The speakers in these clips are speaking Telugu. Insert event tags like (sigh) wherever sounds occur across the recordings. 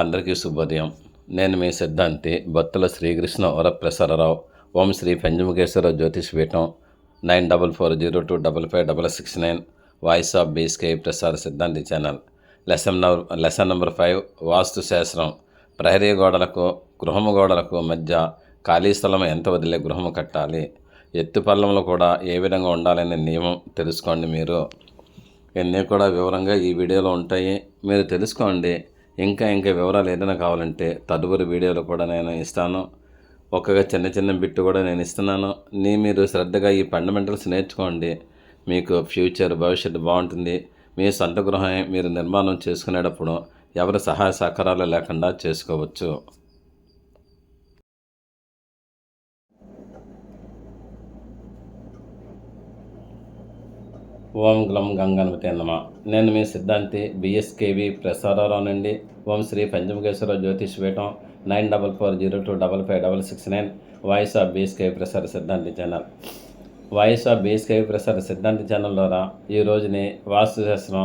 అందరికీ శుభోదయం. నేను మీ సిద్ధాంతి బత్తుల శ్రీకృష్ణ వరప్రసరరావు ఓం Shri Panchamukheshwara Jyotish Peetham nine double four zero two double five double six nine voice of BSK Prasad Siddhanti channel. Lesson number lesson number five vastu shastra. ప్రహరీ గోడలకు గృహము గోడలకు మధ్య ఖాళీ స్థలం ఎంత వదిలే గృహము కట్టాలి? ఎత్తు పల్లంలో కూడా ఏ విధంగా ఉండాలనే నియమం తెలుసుకోండి మీరు. ఇవన్నీ కూడా వివరంగా ఈ వీడియోలో ఉంటాయి. మీరు తెలుసుకోండి. ఇంకా ఇంకా వివరాలు ఏదైనా కావాలంటే తదుపరి వీడియోలో కూడా నేను ఇస్తాను. ఒక్కగా చిన్న చిన్న బిట్టు కూడా నేను ఇస్తున్నాను. నీ మీరు శ్రద్ధగా ఈ ఫండమెంటల్స్ నేర్చుకోండి. మీకు ఫ్యూచర్ భవిష్యత్తు బాగుంటుంది. మీ సొంత గృహం మీరు నిర్మాణం చేసుకునేటప్పుడు ఎవరి సహాయ సహకారాలు లేకుండా చేసుకోవచ్చు. ఓం గ్లం గంగణపతి అన్నమ నేను మీ సిద్ధాంతి బిఎస్కేవి ప్రసారారావు నుండి. ఓం Shri Panchamukheshwara Jyotish Peetham nine double four zero two double five double six nine voice of BSKV Prasara Siddhanti channel. Voice of BSKV Prasara Siddhanti channel ద్వారా ఈ రోజుని వాస్తుశాస్త్రం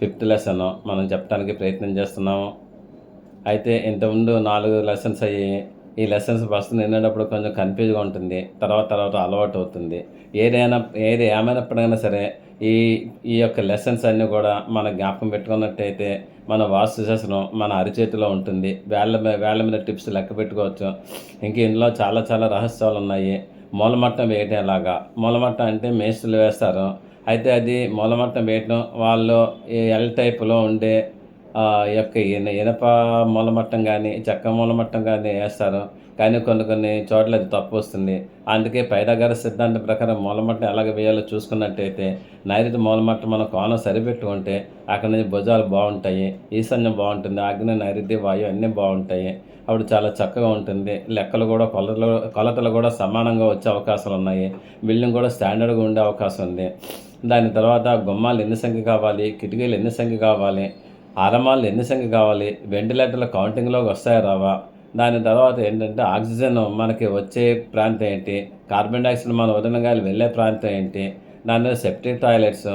ఫిఫ్త్ లెసన్ మనం చెప్పడానికి ప్రయత్నం చేస్తున్నాము. అయితే ఇంతకుముందు నాలుగు లెసన్స్ అయ్యి ఈ లెసన్స్ ఫస్ట్ వినేటప్పుడు కొంచెం కన్ఫ్యూజ్గా ఉంటుంది. తర్వాత తర్వాత అలవాటు అవుతుంది. ఏదైనా ఏది ఏమైనప్పుడైనా సరే ఈ ఈ యొక్క లెసన్స్ అన్నీ కూడా మన జ్ఞాపకం పెట్టుకున్నట్టయితే మన వాస్తు శాస్త్రం మన అరిచేతిలో ఉంటుంది. వేళ్ళ మీద వేళ్ళ మీద టిప్స్ లెక్క పెట్టుకోవచ్చు. ఇంక ఇందులో చాలా చాలా రహస్యాలు ఉన్నాయి. మూలమట్టం వేయటం ఎలాగా మూలమట్టం అంటే మేస్తులు వేస్తారు. అయితే అది మూలమట్టం వేయటం వాళ్ళు ఈ ఎల్ టైప్లో ఉండే యొక్క ఇన ఇనప మూలమట్టం కానీ చెక్క మూలమట్టం కానీ వేస్తారు. కానీ కొన్ని కొన్ని చోట్ల అది తప్పు వస్తుంది. అందుకే పైదాగార సిద్ధాంతం ప్రకారం మూలమట్టం ఎలాగ వేయాలో చూసుకున్నట్టయితే నైరుతి మూలమట్టం మనం కోణం సరిపెట్టుకుంటే అక్కడ నుంచి భుజాలు బాగుంటాయి ఈశాన్యం బాగుంటుంది అగ్ని నైరుతి వాయు అన్నీ బాగుంటాయి. అప్పుడు చాలా చక్కగా ఉంటుంది. లెక్కలు కూడా కొలతలు కొలతలు కూడా సమానంగా వచ్చే అవకాశాలు ఉన్నాయి. బిల్డింగ్ కూడా స్టాండర్డ్గా ఉండే అవకాశం ఉంది. దాని తర్వాత గుమ్మాలు ఎన్ని సంఖ్య కావాలి కిటికీలు ఎన్ని సంఖ్య కావాలి అరమాలు ఎన్ని సంఖ్య కావాలి? వెంటిలేటర్ల కౌంటింగ్లోకి వస్తాయా రావా? దాని తర్వాత ఏంటంటే ఆక్సిజన్ మనకి వచ్చే ప్రాంతం ఏంటి? కార్బన్ డైఆక్సైడ్ మన వదనగాయలు వెళ్ళే ప్రాంతం ఏంటి? దాని మీద సెప్టిక్ టాయిలెట్స్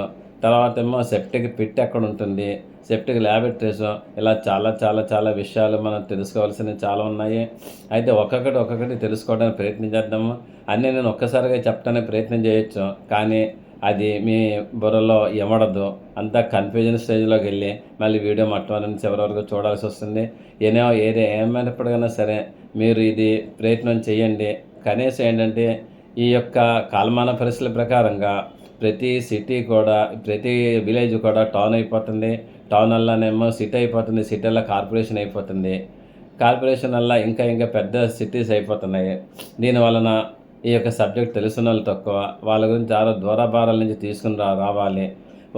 తర్వాత ఏమో సెప్టిక్ పిట్ ఎక్కడ ఉంటుంది? సెప్టిక్ ల్యాబొరేటరీస్ ఇలా చాలా చాలా చాలా విషయాలు మనం తెలుసుకోవాల్సినవి చాలా ఉన్నాయి. అయితే ఒక్కొక్కటి ఒక్కొక్కటి తెలుసుకోవడానికి ప్రయత్నం చేద్దాము. అన్నీ నేను ఒక్కసారిగా చెప్పడానికి ప్రయత్నం చేయొచ్చు. కానీ అది మీ బుర్రలో ఎమడదు అంతా కన్ఫ్యూజన్ స్టేజ్లోకి వెళ్ళి మళ్ళీ వీడియో మొట్టమొదటి చివరి వరకు చూడాల్సి వస్తుంది. ఏదో ఏది ఏమైనప్పటికైనా సరే మీరు ఇది ప్రయత్నం చేయండి. కనీసం ఏంటంటే ఈ యొక్క కాలమాన పరిస్థితుల ప్రకారంగా ప్రతి సిటీ కూడా ప్రతి విలేజ్ కూడా టౌన్ అయిపోతుంది. టౌన్ వల్లనేమో సిటీ అయిపోతుంది సిటీలో కార్పొరేషన్ అయిపోతుంది. కార్పొరేషన్ వల్ల ఇంకా ఇంకా పెద్ద సిటీస్ అయిపోతున్నాయి. దీని వలన ఈ యొక్క సబ్జెక్ట్ తెలిసిన వాళ్ళు తక్కువ వాళ్ళ గురించి చాలా దూరభారాల నుంచి తీసుకుని రా రావాలి.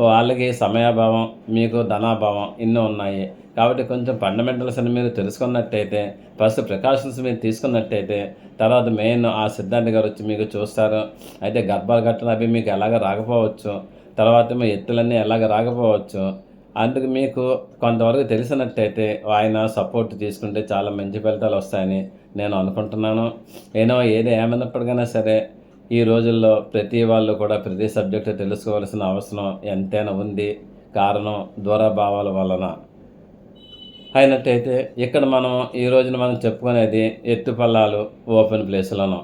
వాళ్ళకి సమయాభావం మీకు ధనాభావం ఇన్ని ఉన్నాయి. కాబట్టి కొంచెం ఫండమెంటల్స్ అని మీరు తెలుసుకున్నట్టయితే ఫస్ట్ ప్రికాషన్స్ మీరు తీసుకున్నట్టయితే తర్వాత మెయిన్ ఆ సిద్ధాంతి గారు వచ్చి మీకు చూస్తారు. అయితే గర్భాలు కట్టడం అవి మీకు ఎలాగ రాకపోవచ్చు? తర్వాత మీ ఎత్తులన్నీ ఎలాగ రాకపోవచ్చు? అందుకు మీకు కొంతవరకు తెలిసినట్టయితే ఆయన సపోర్ట్ తీసుకుంటే చాలా మంచి ఫలితాలు వస్తాయని నేను అనుకుంటున్నాను. నేను ఏది ఏమైనప్పటికైనా సరే ఈ రోజుల్లో ప్రతి వాళ్ళు కూడా ప్రతి సబ్జెక్టు తెలుసుకోవాల్సిన అవసరం ఎంతైనా ఉంది. కారణం దూరభావాల వలన. అయినట్టయితే ఇక్కడ మనం ఈ రోజున మనం చెప్పుకునేది ఎత్తుపల్లాలు ఓపెన్ ప్లేస్లను.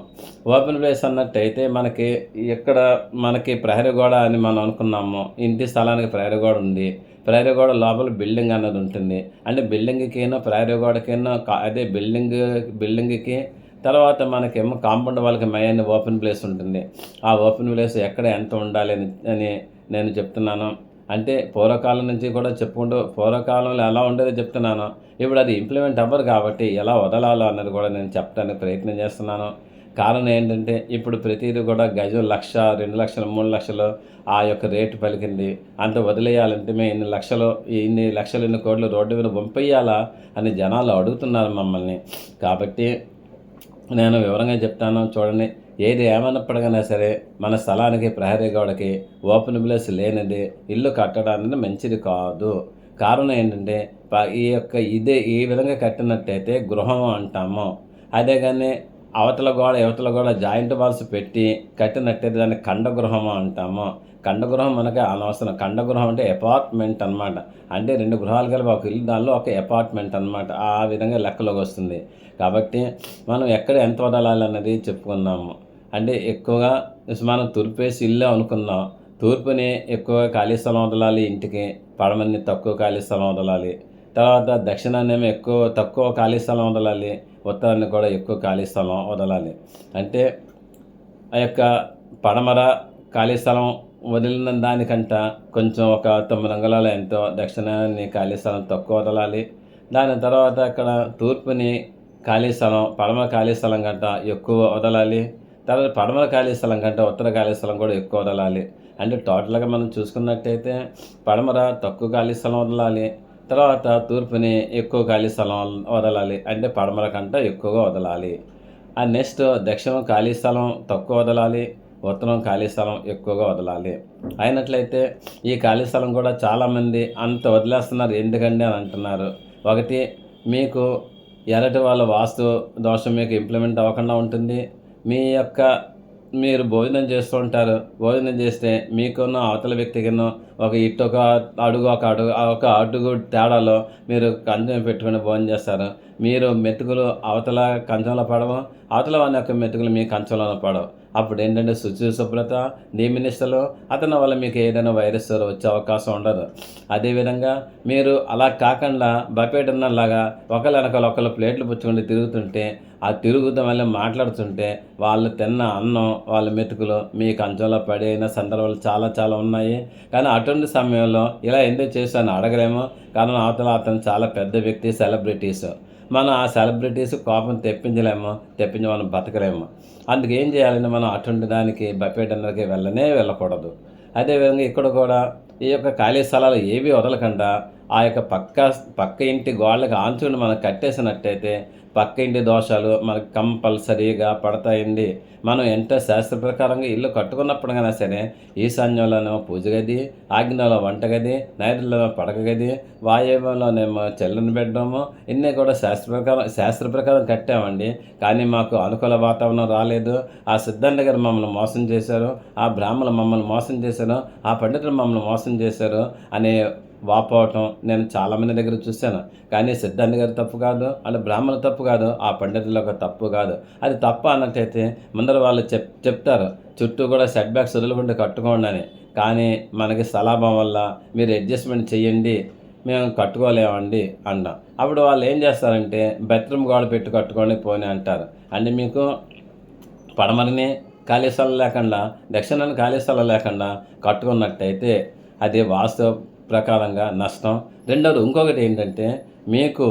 ఓపెన్ ప్లేస్ అన్నట్టయితే మనకి ఇక్కడ మనకి ప్రహరీ గోడ అని మనం అనుకున్నాము. ఇంటి స్థలానికి ప్రహరీ గోడ ఉంది. ప్రహరీ గోడ లోపల బిల్డింగ్ అన్నది ఉంటుంది. అంటే బిల్డింగ్కినో ప్రహరీ గోడకైనా అదే బిల్డింగ్ బిల్డింగ్కి తర్వాత మనకేమో కాంపౌండ్ వాళ్ళకి మెయిన్ ఓపెన్ ప్లేస్ ఉంటుంది. ఆ ఓపెన్ ప్లేస్ ఎక్కడ ఎంత ఉండాలి అని నేను చెప్తున్నాను. అంటే పూర్వకాలం నుంచి కూడా చెప్పుకుంటూ పూర్వకాలంలో ఎలా ఉండేదో చెప్తున్నాను. ఇప్పుడు అది ఇంప్లిమెంట్ అవ్వరు కాబట్టి ఎలా వదలాలో అన్నది కూడా నేను చెప్పడానికి ప్రయత్నం చేస్తున్నాను. కారణం ఏంటంటే ఇప్పుడు ప్రతిదీ కూడా గజం లక్ష రెండు లక్షలు మూడు లక్షలు ఆ యొక్క రేటు పలికింది. అంత వదిలేయాలంటే మేము ఇన్ని లక్షలు ఇన్ని లక్షలు ఇన్ని కోట్లు రోడ్డు మీద పంపేయాలా అని జనాలు అడుగుతున్నారు మమ్మల్ని. కాబట్టి నేను వివరంగా చెప్తాను. చూడండి ఏది ఏమన్నప్పటికైనా సరే మన స్థలానికి ప్రహరీ గోడకి ఓపెన్ ప్లేస్ లేనిది ఇల్లు కట్టడానికి మంచిది కాదు. కారణం ఏంటంటే ఈ యొక్క ఇదే ఈ విధంగా కట్టినట్టయితే గృహం అంటాము. అదే కానీ అవతల గోడ యువతల గోడ జాయింట్ వాల్స్ పెట్టి కట్టినట్టయితే దాన్ని ఖండగృహము అంటాము. ఖండగృహం మనకి అనవసరం. ఖండగృహం అంటే అపార్ట్మెంట్ అన్నమాట. అంటే రెండు గృహాలు కలిపి ఒక ఇల్లు దానిలో ఒక అపార్ట్మెంట్ అన్నమాట. ఆ విధంగా లెక్కలోకి వస్తుంది. కాబట్టి మనం ఎక్కడ ఎంత వదలాలి అన్నది చెప్పుకున్నాము అంటే ఎక్కువగా మనం తూర్పేసి ఇల్లు అనుకున్నాం. తూర్పుని ఎక్కువ ఖాళీ స్థలం వదలాలి ఇంటికి పడమని తక్కువ ఖాళీ స్థలం వదలాలి. తర్వాత దక్షిణాన్ని ఏమో ఎక్కువ తక్కువ ఖాళీ స్థలం వదలాలి ఉత్తరాన్ని కూడా ఎక్కువ ఖాళీ స్థలం వదలాలి. అంటే ఆ యొక్క పడమర ఖాళీ స్థలం వదిలిన దానికంట కొంచెం ఒక తొమ్మిది అంగుళాలు ఎంతో దక్షిణాన్ని ఖాళీ స్థలం తక్కువ వదలాలి. దాని తర్వాత అక్కడ తూర్పుని ఖాళీ స్థలం పడమర ఖాళీ స్థలం కంట ఎక్కువ వదలాలి. తర్వాత పడమర ఖాళీ స్థలం కంటే ఉత్తర ఖాళీ స్థలం కూడా ఎక్కువ వదలాలి. అంటే టోటల్గా మనం చూసుకున్నట్టయితే పడమర తక్కువ ఖాళీ స్థలం వదలాలి. తర్వాత తూర్పుని ఎక్కువ ఖాళీ స్థలం వదలాలి. అంటే పడమర కంటే ఎక్కువగా వదలాలి. ఆ నెక్స్ట్ దక్షిణం ఖాళీ స్థలం తక్కువ వదలాలి. ఉత్తరం ఖాళీ స్థలం ఎక్కువగా వదలాలి. అయినట్లయితే ఈ ఖాళీ స్థలం కూడా చాలామంది అంత వదిలేస్తున్నారు ఎందుకండి అని అంటున్నారు. ఒకటి మీకు ఎరటి వాళ్ళ వాస్తు దోషం మీకు ఇంప్లిమెంట్ అవ్వకుండా ఉంటుంది. మీ యొక్క మీరు భోజనం చేస్తూ ఉంటారు భోజనం చేస్తే మీకున్న అవతల వ్యక్తికినో ఒక ఇటు ఒక అడుగు ఒక అడుగు ఒక అడుగు తేడాలో మీరు కంచం పెట్టుకుని భోజనం చేస్తారు. మీరు మెతుకులు అవతల కంచంలో పడవు. అవతల వాని యొక్క మెతుకులు మీ కంచంలో పడవు. అప్పుడు ఏంటంటే శుచి శుభ్రత నియమనిష్టలు అతని వల్ల మీకు ఏదైనా వైరస్ వచ్చే అవకాశం ఉండదు. అదేవిధంగా మీరు అలా కాకుండా బపేటన్నలాగా ఒకళ్ళ వెనకాల ఒకళ్ళ ప్లేట్లు పుచ్చుకుంటే తిరుగుతుంటే ఆ తిరుగుతూ మళ్ళీ మాట్లాడుతుంటే వాళ్ళు తిన్న అన్నం వాళ్ళ మెతుకులు మీ కంచంలో పడిన సందర్భాలు చాలా చాలా ఉన్నాయి. కానీ అటువంటి సమయంలో ఇలా ఎందుకు చేశాను అడగలేము. కారణం అవతల అతను చాలా పెద్ద వ్యక్తి సెలబ్రిటీస్ మనం ఆ సెలబ్రిటీస్ కోపం తెప్పించలేము తెప్పించి మనం బతకలేము. అందుకు ఏం చేయాలంటే మనం అటువంటి దానికి బఫే డిన్నర్కి వెళ్ళనే వెళ్ళకూడదు. అదేవిధంగా ఇక్కడ కూడా ఈ యొక్క ఖాళీ స్థలాలు ఏవి వదలకుండా ఆ యొక్క పక్క పక్క ఇంటి గోళ్ళకి ఆంచుని మనం కట్టేసినట్టయితే పక్క ఇంటి దోషాలు మనకు కంపల్సరీగా పడతాయండి. మనం ఎంత శాస్త్ర ప్రకారంగా ఇల్లు కట్టుకున్నప్పుడుగా సరే ఈశాన్యంలోనేమో పూజ గది ఆగ్నేయంలో వంటగది నైరుతిలో పడక గది వాయువ్యంలోనేమో చెల్లని బెడ్రూము ఇన్ని కూడా శాస్త్ర ప్రకారం శాస్త్ర ప్రకారం కట్టామండి. కానీ మాకు అనుకూల వాతావరణం రాలేదు. ఆ సిద్ధాంత గారు మమ్మల్ని మోసం చేశారు ఆ బ్రాహ్మణులు మమ్మల్ని మోసం చేశారు ఆ పండితులు మమ్మల్ని మోసం చేశారు అనే వాపోవటం నేను చాలామంది దగ్గర చూశాను. కానీ సిద్ధాంతి గారి తప్పు కాదు అంటే బ్రాహ్మణ తప్పు కాదు ఆ పండితుల యొక్క తప్పు కాదు. అది తప్ప అన్నట్టయితే ముందర వాళ్ళు చెప్ చెప్తారు. చుట్టూ కూడా సెట్ బ్యాక్స్ వదులుకుంటే కట్టుకోండి అని. కానీ మనకి సలాభం వల్ల మీరు అడ్జస్ట్మెంట్ చేయండి మేము కట్టుకోలేమండి అంటాం. అప్పుడు వాళ్ళు ఏం చేస్తారంటే బెత్రూమ్ గోడ పెట్టి కట్టుకోండి పోనీ అంటారు. అంటే మీకు పడమరని ఖాళీ స్థలం లేకుండా దక్షిణాన్ని ఖాళీ స్థలం లేకుండా కట్టుకున్నట్టయితే అది వాస్తవ ప్రకారంగా నష్టం. రెండవది ఇంకొకటి ఏంటంటే మీకు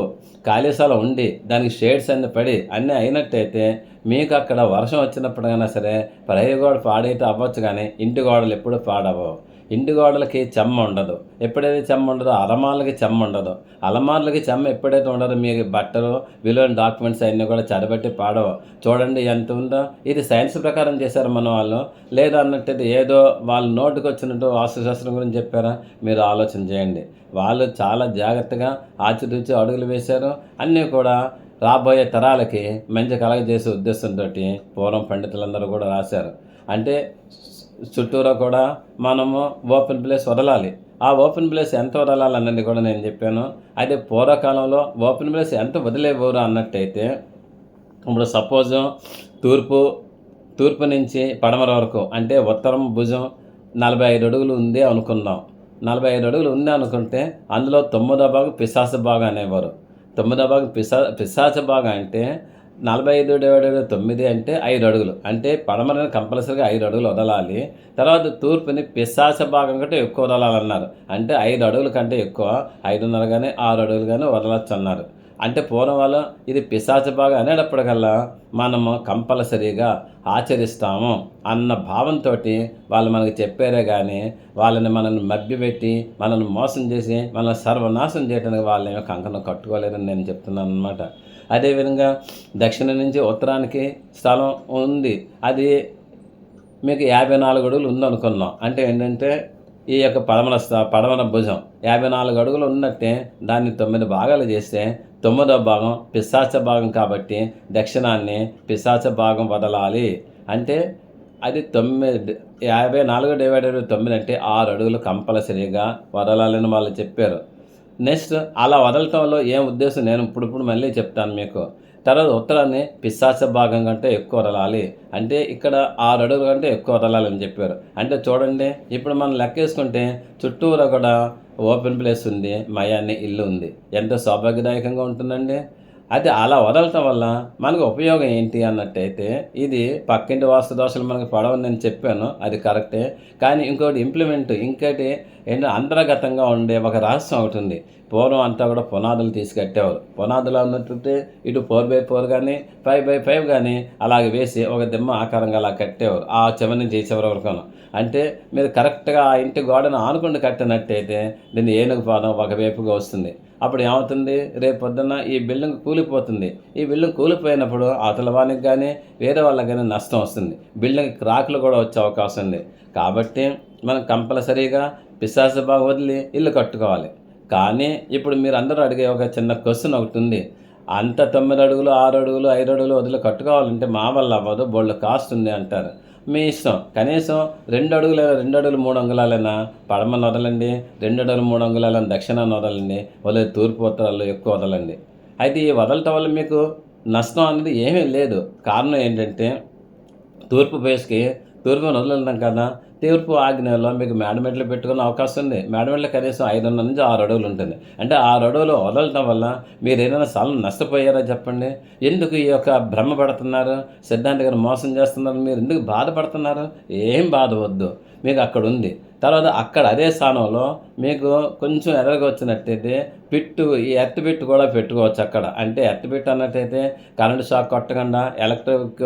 ఖాళీ స్థలం ఉండి దానికి షేడ్స్ అన్ని పడి అన్నీ అయినట్టయితే మీకు అక్కడ వర్షం వచ్చినప్పుడు కన్నా సరే పై గోడ పాడైతే అవ్వచ్చు కానీ ఇంటి గోడలు ఎప్పుడూ పాడవు ఇంటి గోడలకి చెమ్మ ఉండదు. ఎప్పుడైతే చెమ్మ ఉండదో అలమార్లకి చెమ్మ ఉండదు. అలమార్లకి చెమ్మ ఎప్పుడైతే ఉండదో మీ బట్టలు విలువైన డాక్యుమెంట్స్ అన్నీ కూడా చెడబెట్టి పాడవు. చూడండి ఎంత ఉందో. ఇది సైన్స్ ప్రకారం చేశారు మన వాళ్ళు. లేదా అన్నట్టు ఏదో వాళ్ళు నోటికి వచ్చినట్టు వాస్తుశాస్త్రం గురించి చెప్పారా? మీరు ఆలోచన చేయండి. వాళ్ళు చాలా జాగ్రత్తగా ఆచితూచి అడుగులు వేశారు. అన్నీ కూడా రాబోయే తరాలకి మంచి కలగజేసే ఉద్దేశంతో పూర్వం పండితులందరూ కూడా రాశారు. అంటే చుట్టూరా కూడా మనము ఓపెన్ ప్లేస్ వదలాలి. ఆ ఓపెన్ ప్లేస్ ఎంత వదలాలి అన్నది కూడా నేను చెప్పాను. అయితే పూర్వకాలంలో ఓపెన్ ప్లేస్ ఎంత వదిలేవారు అన్నట్టయితే ఇప్పుడు సపోజ్ తూర్పు తూర్పు నుంచి పడమర వరకు అంటే ఉత్తరం భుజం నలభై ఐదు అడుగులు ఉంది అనుకుందాం నలభై ఐదు అడుగులు ఉంది అనుకుంటే అందులో తొమ్మిదో భాగం పిశాచ భాగం అనేవారు. తొమ్మిదో భాగం పిశా పిశాచ భాగం అంటే నలభై ఐదు డివైడెడ్ తొమ్మిది అంటే ఐదు అడుగులు. అంటే పడమరని కంపల్సరీగా ఐదు అడుగులు వదలాలి. తర్వాత తూర్పుని పిశాచ భాగం కంటే ఎక్కువ వదలాలన్నారు. అంటే ఐదు అడుగుల కంటే ఎక్కువ. ఐదున్నర కానీ ఆరు అడుగులు కానీ వదలచ్చు అన్నారు అంటే పూర్వం వాళ్ళు ఇది పిశాచ భాగం అనేటప్పటికల్లా మనము కంపల్సరీగా ఆచరిస్తాము అన్న భావంతో వాళ్ళు మనకి చెప్పారే కానీ వాళ్ళని మనల్ని మభ్యపెట్టి మనల్ని మోసం చేసి మనల్ని సర్వనాశనం చేయడానికి వాళ్ళని కంకణం కట్టుకోలేదని నేను చెప్తున్నాను అనమాట అదేవిధంగా దక్షిణ నుంచి ఉత్తరానికి స్థలం ఉంది. అది మీకు యాభై నాలుగు అడుగులు ఉందనుకున్నాం. అంటే ఏంటంటే ఈ యొక్క పడమల స్థ- పడమర భుజం యాభై నాలుగు అడుగులు ఉన్నట్టే దాన్ని తొమ్మిది భాగాలు చేస్తే తొమ్మిదో భాగం పిశాచ భాగం కాబట్టి దక్షిణాన్ని పిశాచ భాగం వదలాలి. అంటే అది తొమ్మిది యాభై నాలుగు డివైడెడ్ తొమ్మిది అంటే ఆరు అడుగులు కంపల్సరీగా వదలాలని వాళ్ళు చెప్పారు. నెక్స్ట్ అలా వదలటంలో ఏం ఉద్దేశం? నేను ఇప్పుడు ఇప్పుడు మళ్ళీ చెప్తాను మీకు. తర్వాత ఉత్తరాన్ని పిశాచ భాగం కంటే ఎక్కువ వదలాలి. అంటే ఇక్కడ ఆరు అడుగుల కంటే ఎక్కువ వదలాలి అని చెప్పారు. అంటే చూడండి ఇప్పుడు మనం లెక్కేసుకుంటే చుట్టూరా కూడా ఓపెన్ ప్లేస్ ఉంది మయాన్ని ఇల్లు ఉంది. ఎంత సౌభాగ్యదాయకంగా ఉంటుందండి? అది అలా వదలటం వల్ల మనకు ఉపయోగం ఏంటి అన్నట్టయితే ఇది పక్కింటి వాస్తు దోషలు మనకు పడవని నేను చెప్పాను అది కరెక్టే. కానీ ఇంకోటి ఇంప్లిమెంట్ ఇంకోటి ఏంటంటే అంతర్గతంగా ఉండే ఒక రహస్యం ఒకటి ఉంది. పూర్వం అంతా కూడా పునాదులు తీసుకెట్టేవారు పునాదులు ఉన్నట్టుంటే ఇటు ఫోర్ బై ఫోర్ కానీ ఫైవ్ బై ఫైవ్ కానీ అలాగే వేసి ఒక దిమ్మ ఆకారంగా అలా కట్టేవారు. ఆ చివరి నుంచి ఈ చివరి అంటే మీరు కరెక్ట్గా ఆ ఇంటి గోడను ఆనుకుంటూ కట్టినట్టయితే దీన్ని ఏనుగు పాదం ఒకవైపుగా వస్తుంది. అప్పుడు ఏమవుతుంది? రేపు పొద్దున్న ఈ బిల్డింగ్ కూలిపోతుంది. ఈ బిల్డింగ్ కూలిపోయినప్పుడు అవతల వానికి కానీ వేరే వాళ్ళకి కానీ నష్టం వస్తుంది. బిల్డింగ్ క్రాక్లు కూడా వచ్చే అవకాశం ఉంది. కాబట్టి మనం కంపల్సరీగా పిశాస బాగా వదిలి ఇల్లు కట్టుకోవాలి. కానీ ఇప్పుడు మీరు అందరూ అడిగే ఒక చిన్న క్వశ్చన్ ఒకటి ఉంది. అంత తొమ్మిది అడుగులు ఆరు అడుగులు ఐదు అడుగులు వదిలి కట్టుకోవాలంటే మా వల్ల అవ్వదు బోళ్ళు కాస్ట్ ఉంది అంటారు. మీ ఇష్టం. కనీసం రెండు అడుగులు రెండు అడుగులు మూడు అంగుళాలైనా పడమని వదలండి రెండు అడుగులు మూడు అంగుళాలను దక్షిణాన్ని వదలండి వదిలే తూర్పు ఉత్తరాలు ఎక్కువ వదలండి. అయితే ఈ వదలటం వల్ల మీకు నష్టం అనేది ఏమీ లేదు. కారణం ఏంటంటే తూర్పు ఫేస్కి తూర్పు వదలడం కదా తూర్పు ఆగ్నేయంలో మీకు మేడమెట్లు పెట్టుకునే అవకాశం ఉంది. మేడమెట్లు కనీసం ఐదున్నర నుంచి ఆరు అడుగులు ఉంటుంది. అంటే ఆరు అడుగులు వదలటం వల్ల మీరు ఏదైనా స్థలం నష్టపోయారా చెప్పండి. ఎందుకు ఈ యొక్క భ్రమ పడుతున్నారు? సిద్ధాంత గారు మోసం చేస్తున్నారు. మీరు ఎందుకు బాధపడుతున్నారు? ఏం బాధ వద్దు. మీకు అక్కడ ఉంది. తర్వాత అక్కడ అదే స్థానంలో మీకు కొంచెం ఎర్రగా వచ్చినట్టయితే పిట్టు ఈ ఎర్త్ పిట్టు కూడా పెట్టుకోవచ్చు అక్కడ. అంటే ఎర్త్ పిట్టు అన్నట్టయితే కరెంటు షాక్ కొట్టకుండా ఎలక్ట్రిక్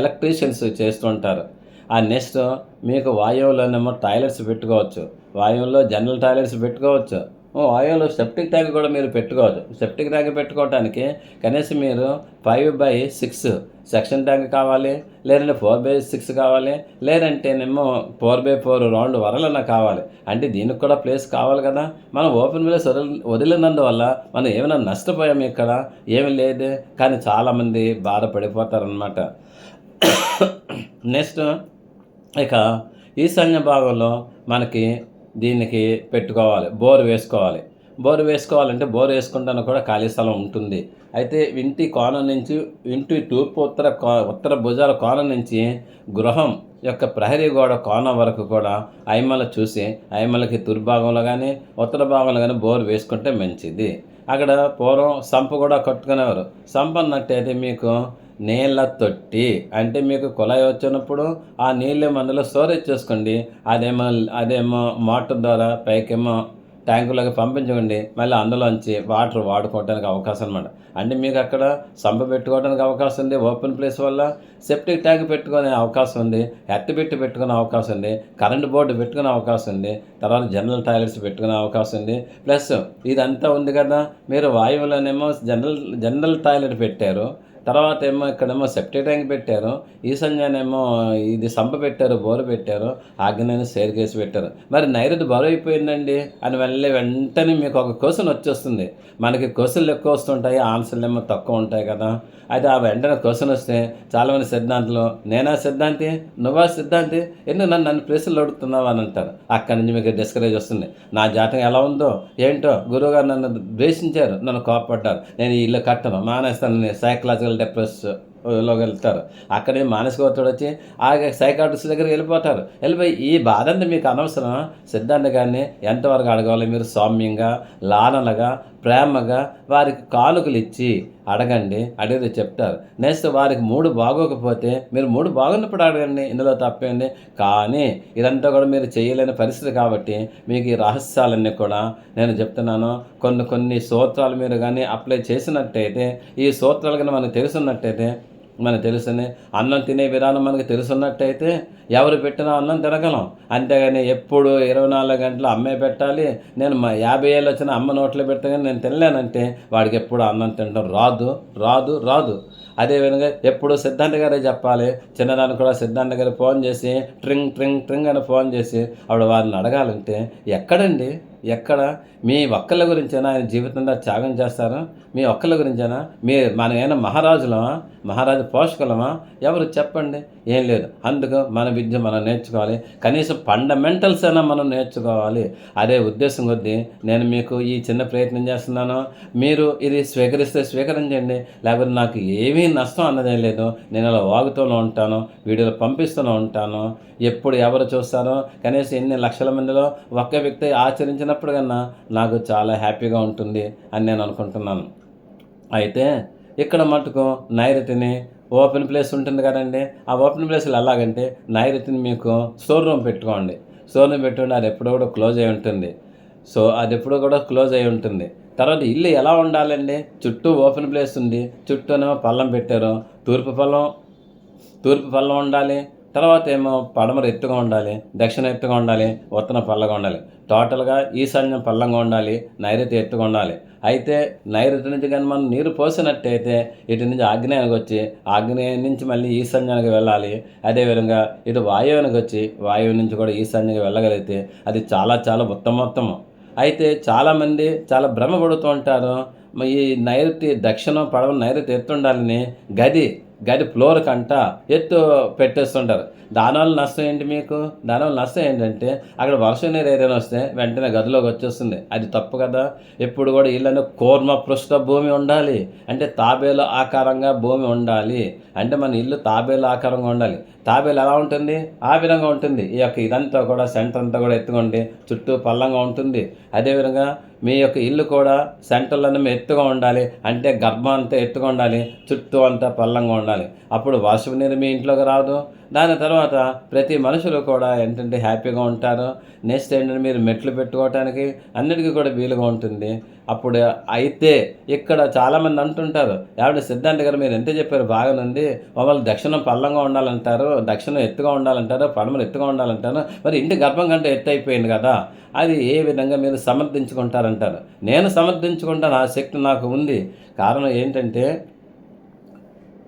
ఎలక్ట్రీషియన్స్ చేస్తుంటారు. ఆ నెక్స్ట్ మీకు వాయువులోనేమో టాయిలెట్స్ పెట్టుకోవచ్చు. వాయువులో జనరల్ టాయిలెట్స్ పెట్టుకోవచ్చు. వాయువులో సెప్టిక్ ట్యాంక్ కూడా మీరు పెట్టుకోవచ్చు. సెప్టిక్ ట్యాంక్ పెట్టుకోవడానికి కనీసం మీరు five by six section tank కావాలి లేదంటే ఫోర్ బై సిక్స్ కావాలి లేదంటేనేమో ఫోర్ బై ఫోర్ రౌండ్ వరలన్నా కావాలి. అంటే దీనికి కూడా ప్లేస్ కావాలి కదా. మనం ఓపెన్ ప్లేస్ వదిలి వదిలినందువల్ల మనం ఏమైనా నష్టపోయాము ఇక్కడ ఏమి లేదు. కానీ చాలామంది బాధపడిపోతారనమాట (coughs) నెక్స్ట్ ఇక ఈశాన్య భాగంలో మనకి దీనికి పెట్టుకోవాలి బోర్ వేసుకోవాలి. బోర్ వేసుకోవాలంటే బోర్ వేసుకుంటాను కూడా ఖాళీ స్థలం ఉంటుంది. అయితే ఇంటి కోణం నుంచి ఇంటి తూర్పు ఉత్తర కో ఉత్తర భుజాల కోణం నుంచి గృహం యొక్క ప్రహరీ గోడ కోణం వరకు కూడా ఐమల చూసి ఐమలకి దుర్భాగంలో కానీ ఉత్తర భాగంలో కానీ బోర్ వేసుకుంటే మంచిది. అక్కడ పూర్వం సంప కూడా కట్టుకునేవారు. సంప అన్నట్టయితే మీకు నీళ్ళ తొట్టి. అంటే మీకు కుళాయి వచ్చినప్పుడు ఆ నీళ్ళు అందులో స్టోరేజ్ చేసుకోండి. అదేమో అదేమో మోటార్ ద్వారా పైకేమో ట్యాంకులోకి పంపించుకోండి. మళ్ళీ అందులోంచి వాటర్ వాడుకోవడానికి అవకాశం అనమాట అంటే మీకు అక్కడ సంప పెట్టుకోవడానికి అవకాశం ఉంది. ఓపెన్ ప్లేస్ వల్ల సెప్టిక్ ట్యాంక్ పెట్టుకునే అవకాశం ఉంది. ఎత్తబెట్టి పెట్టుకునే అవకాశం ఉంది. కరెంట్ బోర్డు పెట్టుకునే అవకాశం ఉంది. తర్వాత జనరల్ టాయిలెట్స్ పెట్టుకునే అవకాశం ఉంది. ప్లస్ ఇదంతా ఉంది కదా మీరు వాయువులోనేమో జనరల్ జనరల్ టాయిలెట్ పెట్టారు. తర్వాత ఏమో ఇక్కడేమో సెప్టిక్ ట్యాంక్ పెట్టారు. ఈశాన్యానేమో ఇది సంప పెట్టారు బోరు పెట్టారు ఆగ్నేయం సేరికేసి పెట్టారు. మరి నైరుతి బరువు అయిపోయిందండి అని వెళ్ళి వెంటనే మీకు ఒక క్వశ్చన్ వచ్చేస్తుంది. మనకి క్వశ్చన్లు ఎక్కువ వస్తుంటాయి ఆన్సర్లు ఏమో తక్కువ ఉంటాయి కదా. అయితే ఆ వెంటనే క్వశ్చన్ వస్తే చాలామంది సిద్ధాంతులు నేనా సిద్ధాంతి? నువ్వా సిద్ధాంతి? ఎందుకు నన్ను నన్ను ప్రశ్నలు అడుగుతున్నావు? అని అంటారు. అక్కడి నుంచి మీకు డిస్కరేజ్ వస్తుంది. నా జాతకం ఎలా ఉందో ఏంటో గురువుగారు నన్ను ద్వేషించారు నన్ను కోపడ్డారు నేను ఇల్లు కట్టను మానేస్తాను సైకలాజికల్ ഡെപ്രസ് లో వెళ్తారు. అక్కడే మానసిక ఒత్తిడి వచ్చి ఆ సైకాట్రిస్ట్ దగ్గరికి వెళ్ళిపోతారు. వెళ్ళిపోయి ఈ బాధ మీకు అనవసరం. సిద్ధాంత గారిని ఎంతవరకు అడగాలి మీరు? సౌమ్యంగా లాలనగా ప్రేమగా వారికి కానుకలు ఇచ్చి అడగండి అడిగితే చెప్తారు. నెక్స్ట్ వారికి మూడు బాగోకపోతే మీరు మూడు బాగున్నప్పుడు అడగండి. ఇందులో తప్పేంది? కానీ ఇదంతా కూడా మీరు చేయలేని పరిస్థితి కాబట్టి మీకు ఈ రహస్యాలన్నీ కూడా నేను చెప్తున్నాను. కొన్ని కొన్ని సూత్రాలు మీరు కానీ అప్లై చేసినట్టయితే ఈ సూత్రాలు కానీ మనకు తెలుసున్నట్టయితే మనకు తెలుసుని. అన్నం తినే విధానం మనకు తెలుసున్నట్టయితే ఎవరు పెట్టినా అన్నం తినగలం. అంతేగాని ఎప్పుడు ఇరవై నాలుగు గంటలు అమ్మే పెట్టాలి. నేను మా యాభై ఏళ్ళు వచ్చిన అమ్మ నోట్లో పెడితే కానీ నేను తినలేనంటే వాడికి ఎప్పుడు అన్నం తినడం రాదు రాదు రాదు. అదేవిధంగా ఎప్పుడు సిద్ధాంత గారే చెప్పాలి. చిన్నదాన్ని కూడా సిద్ధాంత గారు ఫోన్ చేసి ట్రింగ్ ట్రింగ్ ట్రింగ్ అని ఫోన్ చేసి ఆవిడ వారిని అడగాలంటే ఎక్కడండి? ఎక్కడ మీ ఒక్కళ్ళ గురించేనా ఆయన జీవితంలో త్యాగం చేస్తారా? మీ ఒక్కళ్ళ గురించేనా? మీ మనం ఏమైనా మహారాజులమా? మహారాజు పోషకులమా? ఎవరు చెప్పండి? ఏం లేదు. అందుకు మన విద్య మనం నేర్చుకోవాలి. కనీసం ఫండమెంటల్స్ అయినా మనం నేర్చుకోవాలి. అదే ఉద్దేశం కొద్దీ నేను మీకు ఈ చిన్న ప్రయత్నం చేస్తున్నాను. మీరు ఇది స్వీకరిస్తే స్వీకరించండి లేకపోతే నాకు ఏమీ నష్టం అన్నదే లేదు. నేను అలా వాగుతూనే ఉంటాను. వీడియోలు పంపిస్తూనే ఉంటాను. ఎప్పుడు ఎవరు చూస్తారో? కనీసం ఎన్ని లక్షల మందిలో ఒక్క వ్యక్తి ఆచరించినప్పుడు కన్నా నాకు చాలా హ్యాపీగా ఉంటుంది అని నేను అనుకుంటున్నాను. అయితే ఇక్కడ మటుకు నైరుతిని ఓపెన్ ప్లేస్ ఉంటుంది కదండి. ఆ ఓపెన్ ప్లేస్లో ఎలాగంటే నైరుతిని మీకు స్టోర్ రూమ్ పెట్టుకోండి. స్టోర్ రూమ్ పెట్టుకోండి అది ఎప్పుడో కూడా క్లోజ్ అయి ఉంటుంది. సో అది ఎప్పుడో కూడా క్లోజ్ అయి ఉంటుంది. తర్వాత ఇల్లు ఎలా ఉండాలండి? చుట్టూ ఓపెన్ ప్లేస్ ఉంది. చుట్టూనేమో పళ్ళం పెట్టారు. తూర్పు పళ్ళం తూర్పు పళ్ళం ఉండాలి. తర్వాత ఏమో పడమర ఎత్తుగా ఉండాలి దక్షిణ ఎత్తుగా ఉండాలి ఉత్తర పల్లగా ఉండాలి. టోటల్గా ఈశాన్యం పల్లంగా ఉండాలి నైరుతి ఎత్తుగా ఉండాలి. అయితే నైరుతి నుంచి కానీ మనం నీరు పోసినట్టయితే ఇటు నుంచి ఆగ్నేయానికి వచ్చి ఆగ్నేయం నుంచి మళ్ళీ ఈశాన్యానికి వెళ్ళాలి. అదేవిధంగా ఇటు వాయువునికి వచ్చి వాయువు నుంచి కూడా ఈశాన్యానికి వెళ్ళగలిగితే అది చాలా చాలా ఉత్తమోత్తమం. అయితే చాలామంది చాలా భ్రమపడుతూ ఉంటారు ఈ నైరుతి దక్షిణం పడవ నైరుతి ఎత్తు ఉండాలని గది గది ఫ్లోర్ కంట ఎత్తు పెట్టేస్తుంటారు. దానివల్ల నష్టం ఏంటి మీకు? దానివల్ల నష్టం ఏంటంటే అక్కడ వర్షం నీరు ఏదైనా వస్తే వెంటనే గదిలోకి వచ్చేస్తుంది. అది తప్పు కదా. ఎప్పుడు కూడా ఇళ్ళని కూర్మ పృష్ఠ భూమి ఉండాలి. అంటే తాబేలు ఆకారంగా భూమి ఉండాలి. అంటే మన ఇల్లు తాబేలు ఆకారంగా ఉండాలి. తాబేలు ఎలా ఉంటుంది? ఆ విధంగా ఉంటుంది. ఈ యొక్క ఇదంతా కూడా సెంటర్ అంతా కూడా ఎత్తుకోండి చుట్టూ పల్లంగా ఉంటుంది. అదేవిధంగా మీ యొక్క ఇల్లు కూడా సెంటర్లోనే ఎత్తుగా ఉండాలి. అంటే గర్భం అంతా ఎత్తుగా ఉండాలి. చుట్టూ అంతా పల్లంగా ఉండాలి. అప్పుడు వర్షం నీరు మీ ఇంట్లోకి రాదు. దాని తర్వాత ప్రతి మనుషులు కూడా ఏంటంటే హ్యాపీగా ఉంటారు. నెక్స్ట్ ఏంటంటే మీరు మెట్లు పెట్టుకోవటానికి అన్నిటికీ కూడా వీలుగా ఉంటుంది. అప్పుడు అయితే ఇక్కడ చాలామంది అంటుంటారు ఎవరి సిద్ధాంత గారు మీరు ఎంత చెప్పారు బాగానుంది మమ్మల్ని దక్షిణం పల్లంగా ఉండాలంటారు దక్షిణం ఎత్తుగా ఉండాలంటారు పడమలు ఎత్తుగా ఉండాలంటారు. మరి ఇంటి గర్భం కంటే ఎత్తు అయిపోయింది కదా. అది ఏ విధంగా మీరు సమర్థించుకుంటారంటారు? నేను సమర్థించుకుంటాను ఆ శక్తి నాకు ఉంది. కారణం ఏంటంటే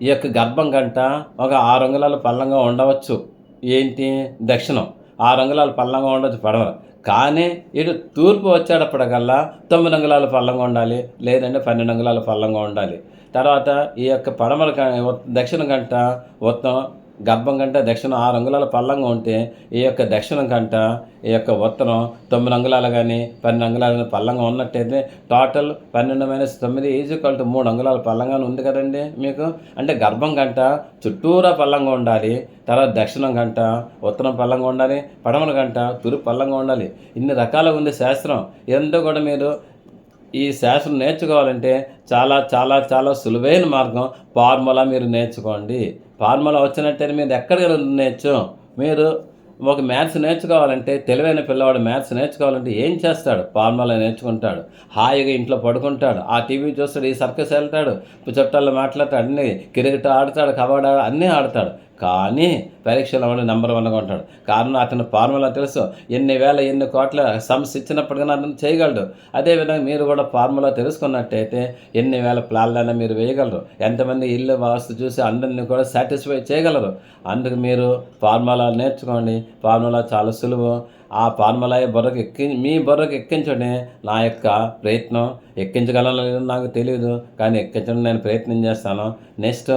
ఈ యొక్క గర్భం గంట ఒక ఆరు అంగుళాల పల్లంగా ఉండవచ్చు. ఏంటి? దక్షిణం. ఆరు అంగుళాల పల్లంగా ఉండవచ్చు పడవ కానీ ఇటు తూర్పు వచ్చేటప్పటికల్లా తొమ్మిది అంగుళాల పల్లంగా ఉండాలి లేదంటే పన్నెండు అంగుళాల పల్లంగా ఉండాలి. తర్వాత ఈ యొక్క పడమర గ- దక్షిణ గంట మొత్తం గర్భం కంటే దక్షిణం ఆరు అంగుళాల పల్లంగా ఉంటే ఈ యొక్క దక్షిణం కంట ఈ యొక్క ఉత్తరం తొమ్మిది అంగుళాలు కానీ పన్నెండు అంగుళాలు కానీ పల్లంగా ఉన్నట్టయితే టోటల్ పన్నెండు మైనస్ తొమ్మిది ఈజ్వల్ టు మూడు అంగుళాలు పల్లంగానే ఉంది కదండి మీకు. అంటే గర్భం గంట చుట్టూరా పల్లంగా ఉండాలి తర్వాత దక్షిణం గంట ఉత్తరం పల్లంగా ఉండాలి పడమర గంట తూర్పు పల్లంగా ఉండాలి. ఇన్ని రకాలుగా ఉంది శాస్త్రం. ఇదంతా కూడా మీరు ఈ శాస్త్రం నేర్చుకోవాలంటే చాలా చాలా చాలా సులువైన మార్గం. ఫార్ములా మీరు నేర్చుకోండి. ఫార్ములా వచ్చినట్టే మీరు ఎక్కడికి నేర్చు? మీరు ఒక మ్యాథ్స్ నేర్చుకోవాలంటే తెలివైన పిల్లవాడు మ్యాథ్స్ నేర్చుకోవాలంటే ఏం చేస్తాడు? ఫార్ములా నేర్చుకుంటాడు. హాయిగా ఇంట్లో పడుకుంటాడు. ఆ టీవీ చూస్తాడు ఈ సర్కస్ వెళ్తాడు చుట్టాల్లో మాట్లాడతాడు అన్నీ క్రికెట్ ఆడతాడు కబడ్డీ అన్నీ ఆడతాడు. కానీ పరీక్షలో వాడు నెంబర్ వన్గా ఉంటాడు. కారణం అతని ఫార్ములా తెలుసు. ఎన్ని వేల ఎన్ని కోట్ల సమ్స్ ఇచ్చినప్పటికీ అతను చేయగలడు. అదేవిధంగా మీరు కూడా ఫార్ములా తెలుసుకున్నట్టయితే ఎన్ని వేల ప్లాన్లైనా మీరు వేయగలరు. ఎంతమంది ఇల్లు వాస్తు చూసి అందరినీ కూడా సాటిస్ఫై చేయగలరు. అందుకు మీరు ఫార్ములా నేర్చుకోండి. ఫార్ములా చాలా సులువు. ఆ ఫార్ములా బుర్రకు ఎక్కి మీ బుర్రకు ఎక్కించడమే నా యొక్క ప్రయత్నం. ఎక్కించగలను లేదో నాకు తెలియదు కానీ ఎక్కించడం నేను ప్రయత్నం చేస్తాను. నెక్స్ట్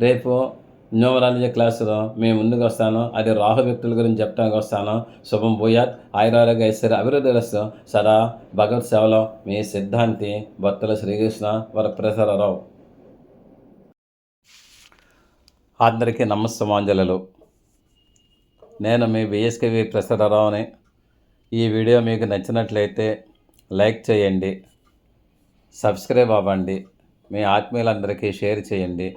రేపు న్యూమరాలజీ క్లాసులో మేము ముందుకు వస్తాను. అది రాహు వ్యక్తుల గురించి చెప్పడానికి వస్తాను. శుభం భూయాత్. ఆయురారోగ్య ఐశ్వర్య అభివృద్ధి రస్తు సదా భగవత్ సేవలో మీ సిద్ధాంతి భక్తుల శ్రీకృష్ణ వరప్రసారరావు అందరికీ నమస్సమాంజలు నేను మీ విఎస్కేవి ప్రసరరావుని ఈ వీడియో మీకు నచ్చినట్లయితే లైక్ చేయండి. సబ్స్క్రైబ్ అవ్వండి. మీ ఆత్మీయులందరికీ షేర్ చేయండి.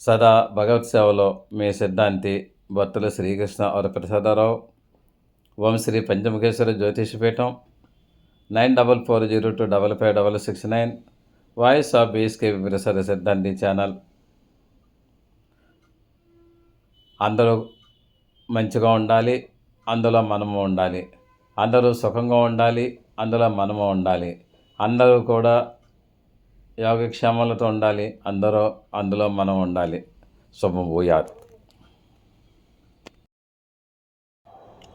సదా భగవత్ సేవలో మీ సిద్ధాంతి భక్తుల శ్రీకృష్ణ వరప్రసాదరావు ఓం Shri Panchamukheshwara Jyotishapeetham nine double four zero two double five double six nine voice of BSK Prasara Siddhanti channel. అందరూ మంచిగా ఉండాలి అందులో మనము ఉండాలి. అందరూ సుఖంగా ఉండాలి అందులో మనము ఉండాలి. అందరూ కూడా యోగక్షేమాలతో ఉండాలి. అందరూ అందులో మనం ఉండాలి. శుభభూయాత్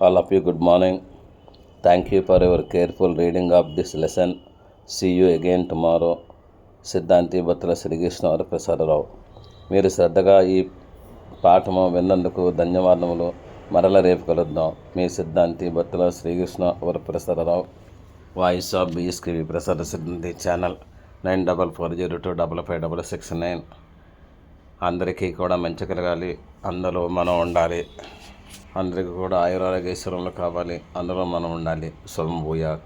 all of you good morning thank you for your careful reading of this lesson see you again tomorrow Siddhanti Battula Srikrishna Prasadarao మీరు శ్రద్ధగా ఈ పాఠము విన్నందుకు ధన్యవాదములు. మరల రేపు కలుద్దాం. మీ Siddhanti Battula Srikrishna Varaprasadarao voice of BSKV Prasada Siddhanti channel nine double four zero two double five double six nine. అందరికీ కూడా మంచి కలగాలి అందులో మనం ఉండాలి. అందరికీ కూడా ఆయురారోగ్యేశ్వరంలో కావాలి. అందులో మనం ఉండాలి. శుభం భూయాత్